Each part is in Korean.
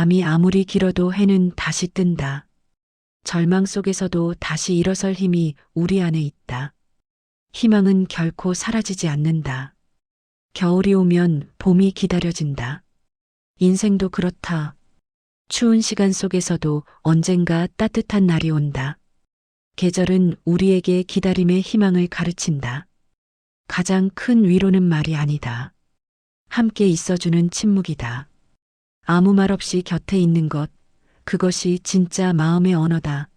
밤이 아무리 길어도 해는 다시 뜬다. 절망 속에서도 다시 일어설 힘이 우리 안에 있다. 희망은 결코 사라지지 않는다. 겨울이 오면 봄이 기다려진다. 인생도 그렇다. 추운 시간 속에서도 언젠가 따뜻한 날이 온다. 계절은 우리에게 기다림의 희망을 가르친다. 가장 큰 위로는 말이 아니다. 함께 있어주는 침묵이다. 아무 말 없이 곁에 있는 것, 그것이 진짜 마음의 언어다.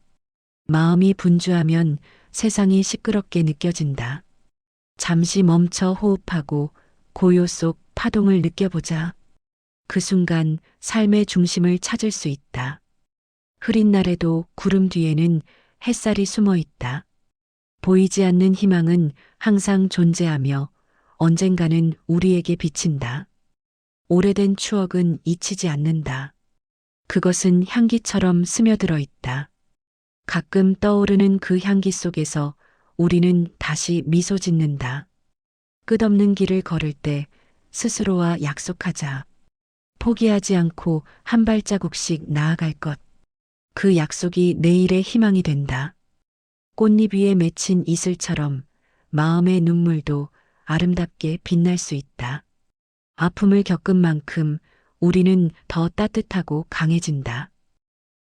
마음이 분주하면 세상이 시끄럽게 느껴진다. 잠시 멈춰 호흡하고 고요 속 파동을 느껴보자. 그 순간 삶의 중심을 찾을 수 있다. 흐린 날에도 구름 뒤에는 햇살이 숨어 있다. 보이지 않는 희망은 항상 존재하며 언젠가는 우리에게 비친다. 오래된 추억은 잊히지 않는다. 그것은 향기처럼 스며들어 있다. 가끔 떠오르는 그 향기 속에서 우리는 다시 미소 짓는다. 끝없는 길을 걸을 때 스스로와 약속하자. 포기하지 않고 한 발자국씩 나아갈 것. 그 약속이 내일의 희망이 된다. 꽃잎 위에 맺힌 이슬처럼 마음의 눈물도 아름답게 빛날 수 있다. 아픔을 겪은 만큼 우리는 더 따뜻하고 강해진다.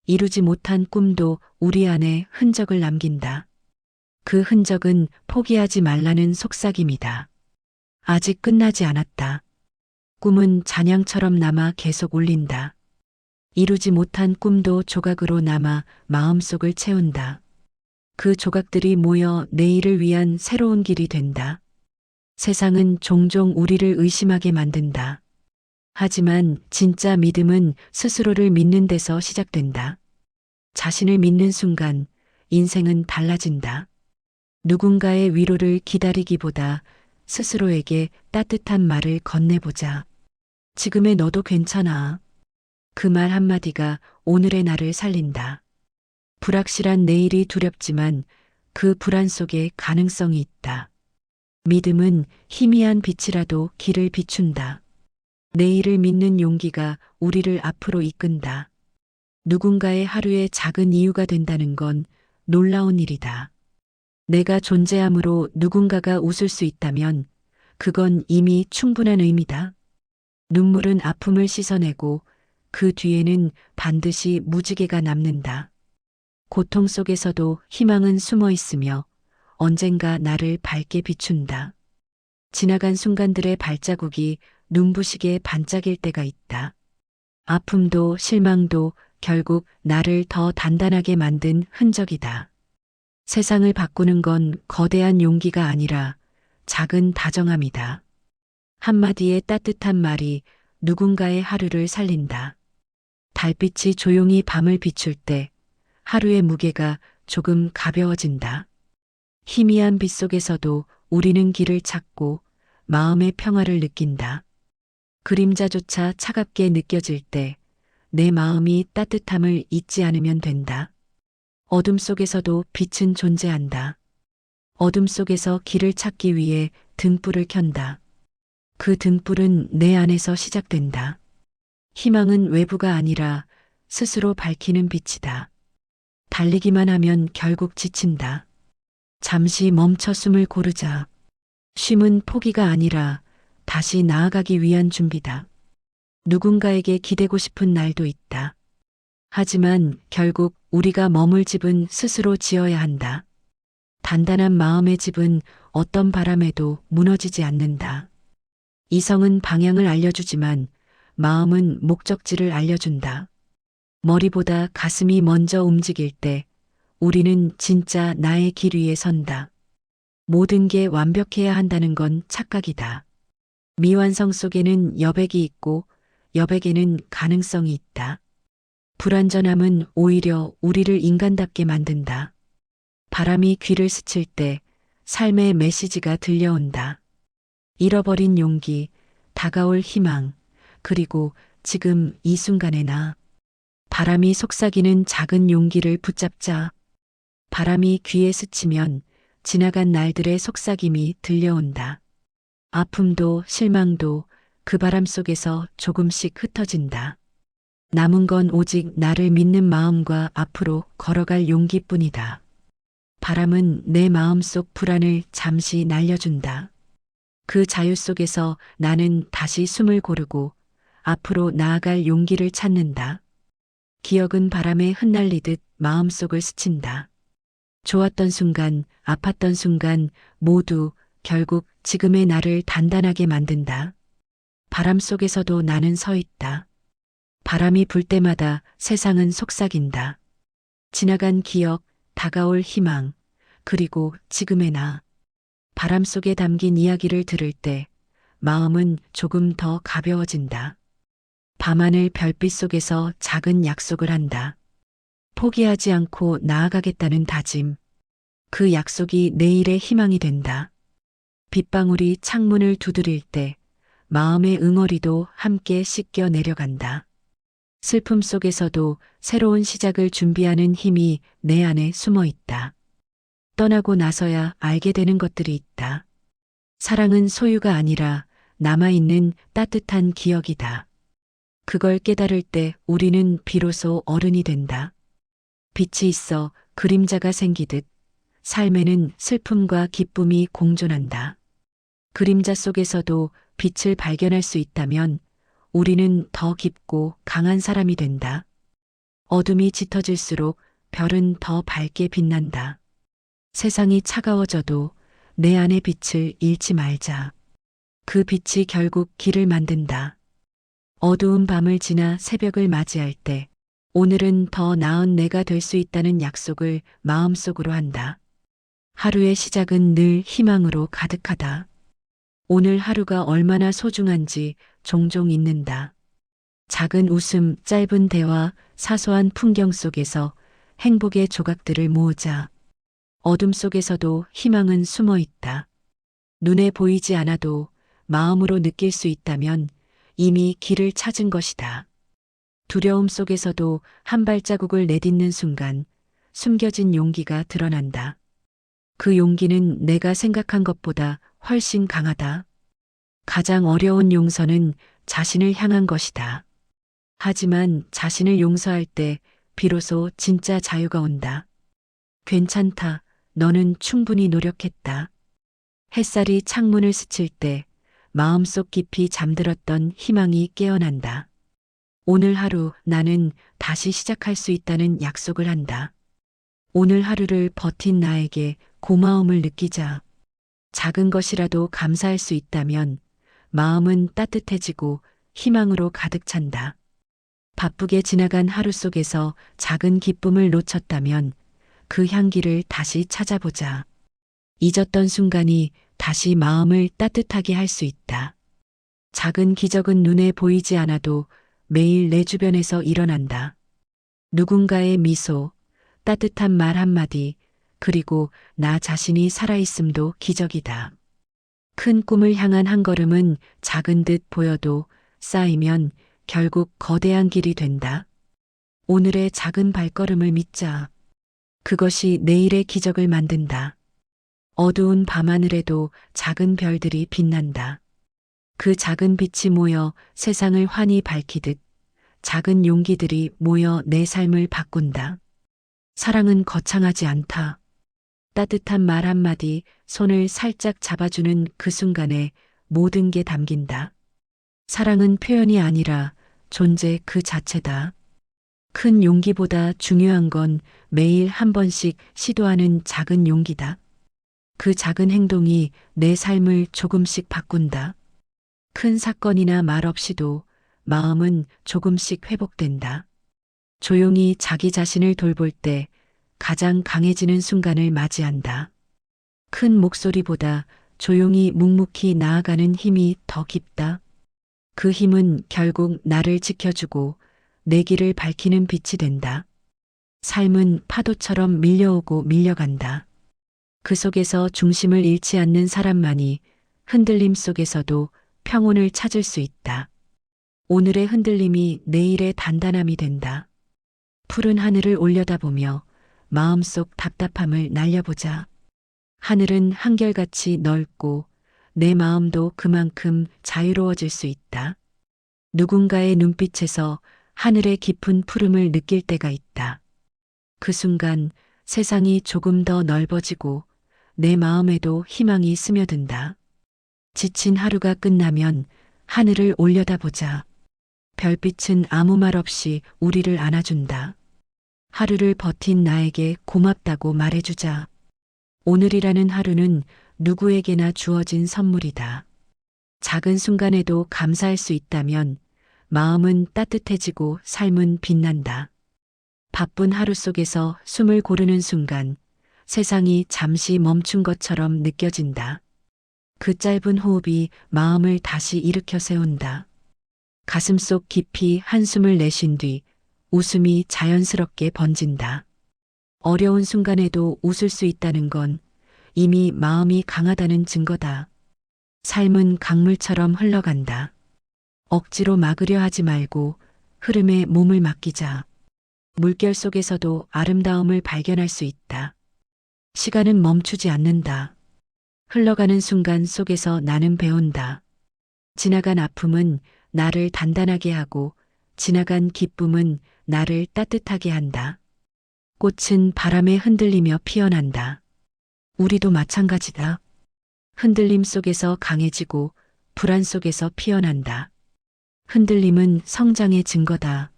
이루지 못한 꿈도 우리 안에 흔적을 남긴다. 그 흔적은 포기하지 말라는 속삭임이다. 아직 끝나지 않았다. 꿈은 잔향처럼 남아 계속 울린다. 이루지 못한 꿈도 조각으로 남아 마음속을 채운다. 그 조각들이 모여 내일을 위한 새로운 길이 된다. 세상은 종종 우리를 의심하게 만든다. 하지만 진짜 믿음은 스스로를 믿는 데서 시작된다. 자신을 믿는 순간 인생은 달라진다. 누군가의 위로를 기다리기보다 스스로에게 따뜻한 말을 건네보자. 지금의 너도 괜찮아. 그 말 한마디가 오늘의 나를 살린다. 불확실한 내일이 두렵지만 그 불안 속에 가능성이 있다. 믿음은 희미한 빛이라도 길을 비춘다. 내일을 믿는 용기가 우리를 앞으로 이끈다. 누군가의 하루의 작은 이유가 된다는 건 놀라운 일이다. 내가 존재함으로 누군가가 웃을 수 있다면 그건 이미 충분한 의미다. 눈물은 아픔을 씻어내고 그 뒤에는 반드시 무지개가 남는다. 고통 속에서도 희망은 숨어 있으며 언젠가 나를 밝게 비춘다. 지나간 순간들의 발자국이 눈부시게 반짝일 때가 있다. 아픔도 실망도 결국 나를 더 단단하게 만든 흔적이다. 세상을 바꾸는 건 거대한 용기가 아니라 작은 다정함이다. 한마디의 따뜻한 말이 누군가의 하루를 살린다. 달빛이 조용히 밤을 비출 때 하루의 무게가 조금 가벼워진다. 희미한 빛 속에서도 우리는 길을 찾고 마음의 평화를 느낀다. 그림자조차 차갑게 느껴질 때 내 마음이 따뜻함을 잊지 않으면 된다. 어둠 속에서도 빛은 존재한다. 어둠 속에서 길을 찾기 위해 등불을 켠다. 그 등불은 내 안에서 시작된다. 희망은 외부가 아니라 스스로 밝히는 빛이다. 달리기만 하면 결국 지친다. 잠시 멈춰 숨을 고르자. 쉼은 포기가 아니라 다시 나아가기 위한 준비다. 누군가에게 기대고 싶은 날도 있다. 하지만 결국 우리가 머물 집은 스스로 지어야 한다. 단단한 마음의 집은 어떤 바람에도 무너지지 않는다. 이성은 방향을 알려주지만 마음은 목적지를 알려준다. 머리보다 가슴이 먼저 움직일 때 우리는 진짜 나의 길 위에 선다. 모든 게 완벽해야 한다는 건 착각이다. 미완성 속에는 여백이 있고 여백에는 가능성이 있다. 불완전함은 오히려 우리를 인간답게 만든다. 바람이 귀를 스칠 때 삶의 메시지가 들려온다. 잃어버린 용기, 다가올 희망, 그리고 지금 이 순간의 나. 바람이 속삭이는 작은 용기를 붙잡자. 바람이 귀에 스치면 지나간 날들의 속삭임이 들려온다. 아픔도 실망도 그 바람 속에서 조금씩 흩어진다. 남은 건 오직 나를 믿는 마음과 앞으로 걸어갈 용기뿐이다. 바람은 내 마음 속 불안을 잠시 날려준다. 그 자유 속에서 나는 다시 숨을 고르고 앞으로 나아갈 용기를 찾는다. 기억은 바람에 흩날리듯 마음속을 스친다. 좋았던 순간, 아팠던 순간 모두 결국 지금의 나를 단단하게 만든다. 바람 속에서도 나는 서 있다. 바람이 불 때마다 세상은 속삭인다. 지나간 기억, 다가올 희망, 그리고 지금의 나. 바람 속에 담긴 이야기를 들을 때 마음은 조금 더 가벼워진다. 밤하늘 별빛 속에서 작은 약속을 한다. 포기하지 않고 나아가겠다는 다짐. 그 약속이 내일의 희망이 된다. 빗방울이 창문을 두드릴 때 마음의 응어리도 함께 씻겨 내려간다. 슬픔 속에서도 새로운 시작을 준비하는 힘이 내 안에 숨어 있다. 떠나고 나서야 알게 되는 것들이 있다. 사랑은 소유가 아니라 남아있는 따뜻한 기억이다. 그걸 깨달을 때 우리는 비로소 어른이 된다. 빛이 있어 그림자가 생기듯 삶에는 슬픔과 기쁨이 공존한다. 그림자 속에서도 빛을 발견할 수 있다면 우리는 더 깊고 강한 사람이 된다. 어둠이 짙어질수록 별은 더 밝게 빛난다. 세상이 차가워져도 내 안의 빛을 잃지 말자. 그 빛이 결국 길을 만든다. 어두운 밤을 지나 새벽을 맞이할 때 오늘은 더 나은 내가 될 수 있다는 약속을 마음속으로 한다. 하루의 시작은 늘 희망으로 가득하다. 오늘 하루가 얼마나 소중한지 종종 잊는다. 작은 웃음, 짧은 대화, 사소한 풍경 속에서 행복의 조각들을 모으자. 어둠 속에서도 희망은 숨어 있다. 눈에 보이지 않아도 마음으로 느낄 수 있다면 이미 길을 찾은 것이다. 두려움 속에서도 한 발자국을 내딛는 순간 숨겨진 용기가 드러난다. 그 용기는 내가 생각한 것보다 훨씬 강하다. 가장 어려운 용서는 자신을 향한 것이다. 하지만 자신을 용서할 때 비로소 진짜 자유가 온다. 괜찮다. 너는 충분히 노력했다. 햇살이 창문을 스칠 때 마음속 깊이 잠들었던 희망이 깨어난다. 오늘 하루 나는 다시 시작할 수 있다는 약속을 한다. 오늘 하루를 버틴 나에게 고마움을 느끼자. 작은 것이라도 감사할 수 있다면 마음은 따뜻해지고 희망으로 가득 찬다. 바쁘게 지나간 하루 속에서 작은 기쁨을 놓쳤다면 그 향기를 다시 찾아보자. 잊었던 순간이 다시 마음을 따뜻하게 할 수 있다. 작은 기적은 눈에 보이지 않아도 매일 내 주변에서 일어난다. 누군가의 미소, 따뜻한 말 한마디, 그리고 나 자신이 살아있음도 기적이다. 큰 꿈을 향한 한 걸음은 작은 듯 보여도 쌓이면 결국 거대한 길이 된다. 오늘의 작은 발걸음을 믿자. 그것이 내일의 기적을 만든다. 어두운 밤하늘에도 작은 별들이 빛난다. 그 작은 빛이 모여 세상을 환히 밝히듯 작은 용기들이 모여 내 삶을 바꾼다. 사랑은 거창하지 않다. 따뜻한 말 한마디, 손을 살짝 잡아주는 그 순간에 모든 게 담긴다. 사랑은 표현이 아니라 존재 그 자체다. 큰 용기보다 중요한 건 매일 한 번씩 시도하는 작은 용기다. 그 작은 행동이 내 삶을 조금씩 바꾼다. 큰 사건이나 말 없이도 마음은 조금씩 회복된다. 조용히 자기 자신을 돌볼 때 가장 강해지는 순간을 맞이한다. 큰 목소리보다 조용히 묵묵히 나아가는 힘이 더 깊다. 그 힘은 결국 나를 지켜주고 내 길을 밝히는 빛이 된다. 삶은 파도처럼 밀려오고 밀려간다. 그 속에서 중심을 잃지 않는 사람만이 흔들림 속에서도 평온을 찾을 수 있다. 오늘의 흔들림이 내일의 단단함이 된다. 푸른 하늘을 올려다보며 마음속 답답함을 날려보자. 하늘은 한결같이 넓고 내 마음도 그만큼 자유로워질 수 있다. 누군가의 눈빛에서 하늘의 깊은 푸름을 느낄 때가 있다. 그 순간 세상이 조금 더 넓어지고 내 마음에도 희망이 스며든다. 지친 하루가 끝나면 하늘을 올려다보자. 별빛은 아무 말 없이 우리를 안아준다. 하루를 버틴 나에게 고맙다고 말해주자. 오늘이라는 하루는 누구에게나 주어진 선물이다. 작은 순간에도 감사할 수 있다면 마음은 따뜻해지고 삶은 빛난다. 바쁜 하루 속에서 숨을 고르는 순간 세상이 잠시 멈춘 것처럼 느껴진다. 그 짧은 호흡이 마음을 다시 일으켜 세운다. 가슴 속 깊이 한숨을 내쉰 뒤 웃음이 자연스럽게 번진다. 어려운 순간에도 웃을 수 있다는 건 이미 마음이 강하다는 증거다. 삶은 강물처럼 흘러간다. 억지로 막으려 하지 말고 흐름에 몸을 맡기자. 물결 속에서도 아름다움을 발견할 수 있다. 시간은 멈추지 않는다. 흘러가는 순간 속에서 나는 배운다. 지나간 아픔은 나를 단단하게 하고 지나간 기쁨은 나를 따뜻하게 한다. 꽃은 바람에 흔들리며 피어난다. 우리도 마찬가지다. 흔들림 속에서 강해지고 불안 속에서 피어난다. 흔들림은 성장의 증거다.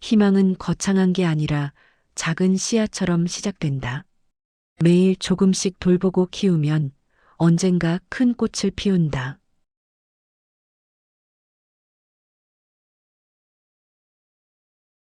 희망은 거창한 게 아니라 작은 씨앗처럼 시작된다. 매일 조금씩 돌보고 키우면 언젠가 큰 꽃을 피운다.